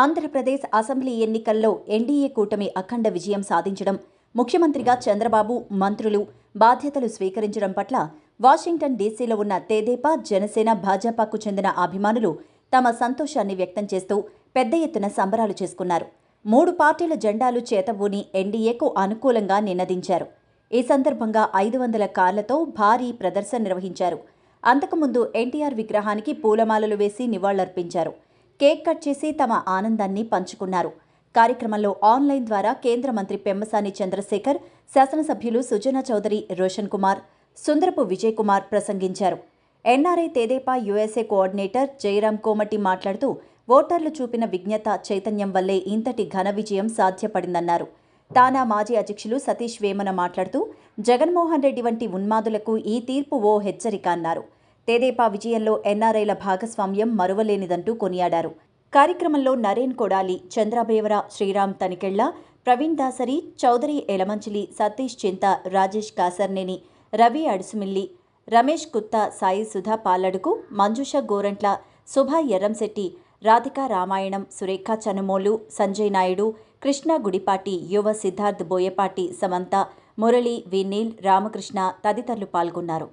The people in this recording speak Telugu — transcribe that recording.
ఆంధ్రప్రదేశ్ అసెంబ్లీ ఎన్నికల్లో ఎన్డీఏ కూటమి అఖండ విజయం సాధించడం ముఖ్యమంత్రిగా చంద్రబాబు మంత్రులు బాధ్యతలు స్వీకరించడం పట్ల వాషింగ్టన్ డీసీలో ఉన్న తేదేపా జనసేన భాజపాకు చెందిన అభిమానులు తమ సంతోషాన్ని వ్యక్తం చేస్తూ పెద్ద ఎత్తున సంబరాలు చేసుకున్నారు. మూడు పార్టీల జెండాలు చేతబూని ఎన్డీఏకు అనుకూలంగా నినదించారు. ఈ సందర్భంగా ఐదు వందల కార్లతో భారీ ప్రదర్శన నిర్వహించారు. అంతకుముందు ఎన్టీఆర్ విగ్రహానికి పూలమాలలు వేసి నివాళులర్పించారు. కేక్ కట్ చేసి తమ ఆనందాన్ని పంచుకున్నారు. కార్యక్రమంలో ఆన్లైన్ ద్వారా కేంద్ర మంత్రి పెమ్మసాని చంద్రశేఖర్ శాసనసభ్యులు సుజనా చౌదరి రోషన్ కుమార్ సుందరపు విజయ్ కుమార్ ప్రసంగించారు. NRI Tedepa USA coordinator Jayaram Komati మాట్లాడుతూ ఓటర్లు చూపిన విజ్ఞత చైతన్యం వల్లే ఇంతటి ఘన విజయం సాధ్యపడిందన్నారు. తానా మాజీ అధ్యక్షులు సతీష్ వేమన మాట్లాడుతూ జగన్మోహన్ రెడ్డి వంటి ఉన్మాదులకు ఈ తీర్పు ఓ హెచ్చరిక అన్నారు. తెదేపా విజయంలో ఎన్ఆర్ఐల భాగస్వామ్యం మరువలేనిదంటూ కొనియాడారు. కార్యక్రమంలో నరేన్ కొడాలి చంద్రబేవర శ్రీరామ్ తనికెళ్ళ ప్రవీణ్ దాసరి చౌదరి ఎలమంచిలి సతీష్ చింత రాజేష్ కాసర్నేని రవి అడుసుమిల్లి రమేష్ కుత్తా సాయి సుధా పాలడుకు మంజుష గోరంట్ల శుభ ఎర్రంశెట్టి రాధికా రామాయణం సురేఖ చనుమోలు సంజయ్ నాయుడు కృష్ణ గుడిపాటి యువ సిద్ధార్థ్ బోయపాటి సమంత మురళి వినీల్ రామకృష్ణ తదితరులు పాల్గొన్నారు.